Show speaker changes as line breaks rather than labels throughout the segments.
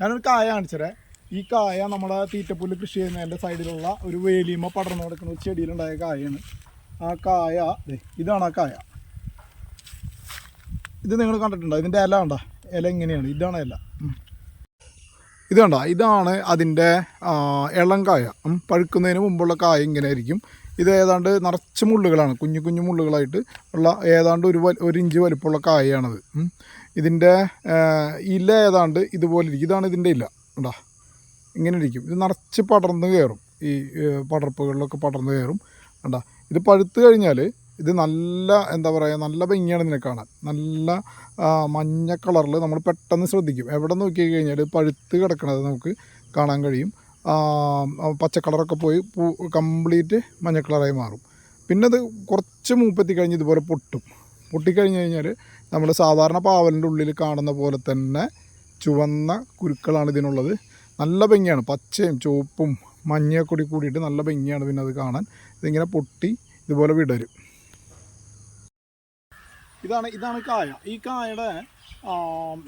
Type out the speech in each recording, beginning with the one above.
ഞാനൊരു കായ കാണിച്ചേ ഈ കായ നമ്മുടെ തീറ്റപ്പുല്ല് കൃഷി ചെയ്യുന്നതിന്റെ സൈഡിലുള്ള ഒരു വേലിയമ്മ പടർന്നു കിടക്കുന്ന ഒരു ചെടിയിലുണ്ടായ കായാണ്. ആ കായ ഇതാണ് ആ കായ. ഇത് നിങ്ങൾ കണ്ടിട്ടുണ്ടോ? ഇതിന്റെ ഇല കണ്ട? ഇല ഇങ്ങനെയാണ്. ഇതാണ് ഇല. ഇത് കണ്ട? ഇതാണ് അതിന്റെ ഇളം കായ. പഴുക്കുന്നതിന് മുമ്പുള്ള കായ ഇങ്ങനെ ആയിരിക്കും. ഇത് ഏതാണ്ട് നിറച്ച് മുള്ളുകളാണ്. കുഞ്ഞു കുഞ്ഞു മുള്ളുകളായിട്ട് ഉള്ള ഏതാണ്ട് ഒരു ഒരു ഇഞ്ച് വലുപ്പമുള്ള കായയാണത്. ഇതിന്റെ ഇല ഏതാണ്ട് ഇതുപോലെ ഇരിക്കും. ഇതാണ് ഇതിന്റെ ഇല. ഉണ്ടാ ഇങ്ങനെ ഇരിക്കും. ഇത് നിറച്ച് പടർന്ന് കയറും. ഈ പടർപ്പുകളിലൊക്കെ പടർന്ന് കയറും. ഉണ്ടാ ഇത് പഴുത്ത് കഴിഞ്ഞാൽ ഇത് നല്ല എന്താ പറയുക നല്ല ഭംഗിയാണ് ഇതിനെ കാണാൻ. നല്ല മഞ്ഞ കളറിൽ നമ്മൾ പെട്ടെന്ന് ശ്രദ്ധിക്കും. എവിടെ നോക്കി കഴിഞ്ഞാൽ പഴുത്ത് കിടക്കണത് നമുക്ക് കാണാൻ കഴിയും. പച്ച കളറൊക്കെ പോയി പൂ കംപ്ലീറ്റ് മഞ്ഞ കളറായി മാറും. പിന്നെ അത് കുറച്ച് മൂപ്പെത്തി കഴിഞ്ഞ് ഇതുപോലെ പൊട്ടും. പൊട്ടിക്കഴിഞ്ഞ് കഴിഞ്ഞാൽ നമ്മൾ സാധാരണ പാവലിന്റെ ഉള്ളിൽ കാണുന്ന പോലെ തന്നെ ചുവന്ന കുരുക്കളാണ് ഇതിനുള്ളത്. നല്ല ഭംഗിയാണ്. പച്ചയും ചുവപ്പും മഞ്ഞയൊക്കെ കൂടി കൂടിയിട്ട് നല്ല ഭംഗിയാണ് പിന്നെ അത് കാണാൻ. ഇതിങ്ങനെ പൊട്ടി ഇതുപോലെ വിടരും. ഇതാണ് ഇതാണ് കായ. ഈ കായയുടെ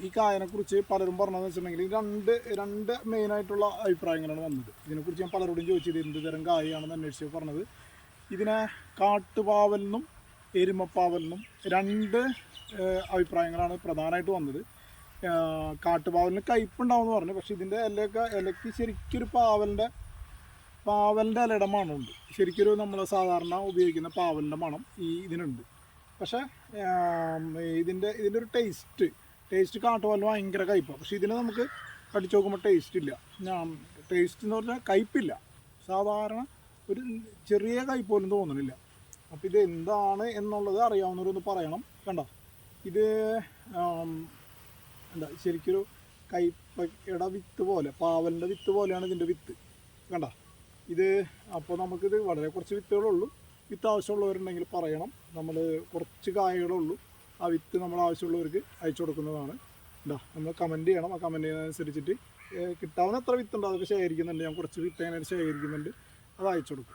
ഈ കായനെ കുറിച്ച് പലരും പറഞ്ഞതെന്ന് വെച്ചിട്ടുണ്ടെങ്കിൽ രണ്ട് രണ്ട് മെയിനായിട്ടുള്ള അഭിപ്രായങ്ങളാണ് വന്നത്. ഇതിനെക്കുറിച്ച് ഞാൻ പലരോടും ചോദിച്ചത് എന്ത് തരം കായയാണെന്ന് അന്വേഷിച്ച് പറഞ്ഞത്. ഇതിനെ കാട്ടുപാവലിനും എരുമപ്പാവലിനും രണ്ട് അഭിപ്രായങ്ങളാണ് പ്രധാനമായിട്ട് വന്നത്. കാട്ടുപാവലിന് കയ്പുണ്ടാവുമെന്ന് പറഞ്ഞു. പക്ഷേ ഇതിന്റെ ഇലയൊക്കെ ഇലയ്ക്ക് ശരിക്കൊരു പാവലിന്റെ പാവലിന്റെ ഇലയുടെ മണമുണ്ട്. ശരിക്കൊരു നമ്മൾ സാധാരണ ഉപയോഗിക്കുന്ന പാവലിന്റെ മണം ഈ ഇതിനുണ്ട്. പക്ഷേ ഇതിന്റെ ഇതിന്റെ ഒരു ടേസ്റ്റ് ടേസ്റ്റ് കാട്ടുപാലിന് ഭയങ്കര കയ്പ്പ് പക്ഷേ ഇതിനെ നമുക്ക് കടിച്ചു നോക്കുമ്പോൾ ടേസ്റ്റ് ഇല്ല. ടേസ്റ്റ് എന്ന് പറഞ്ഞാൽ കയ്പ്പില്ല സാധാരണ ഒരു ചെറിയ കയ്പ് പോലും തോന്നുന്നില്ല അപ്പോൾ ഇത് എന്താണ് എന്നുള്ളത് അറിയാവുന്നവരൊന്ന് പറയണം. കണ്ടോ? ഇത് എന്താ ശരിക്കൊരു കയ്പയുടെ വിത്ത് പോലെ പാവലിന്റെ വിത്ത് പോലെയാണ് ഇതിന്റെ വിത്ത്. കണ്ട? ഇത് അപ്പോൾ നമുക്കിത് വളരെ കുറച്ച് വിത്തുകളുള്ളൂ വിത്ത് ആവശ്യമുള്ളവരുണ്ടെങ്കിൽ പറയണം. നമ്മൾ കുറച്ച് കായകളുള്ളൂ ആ വിത്ത് നമ്മൾ ആവശ്യമുള്ളവർക്ക് അയച്ചു കൊടുക്കുന്നതാണ്. ഉണ്ടോ നമ്മൾ കമന്റ് ചെയ്യണം. ആ കമന്റ് ചെയ്യുന്നതനുസരിച്ചിട്ട് കിട്ടാവുന്ന എത്ര വിത്തുണ്ടോ അതൊക്കെ ശേഖരിക്കുന്നുണ്ട്. ഞാൻ കുറച്ച് വിത്ത് അങ്ങനെ ശേഖരിക്കുന്നുണ്ട് അത് അയച്ചു കൊടുക്കും.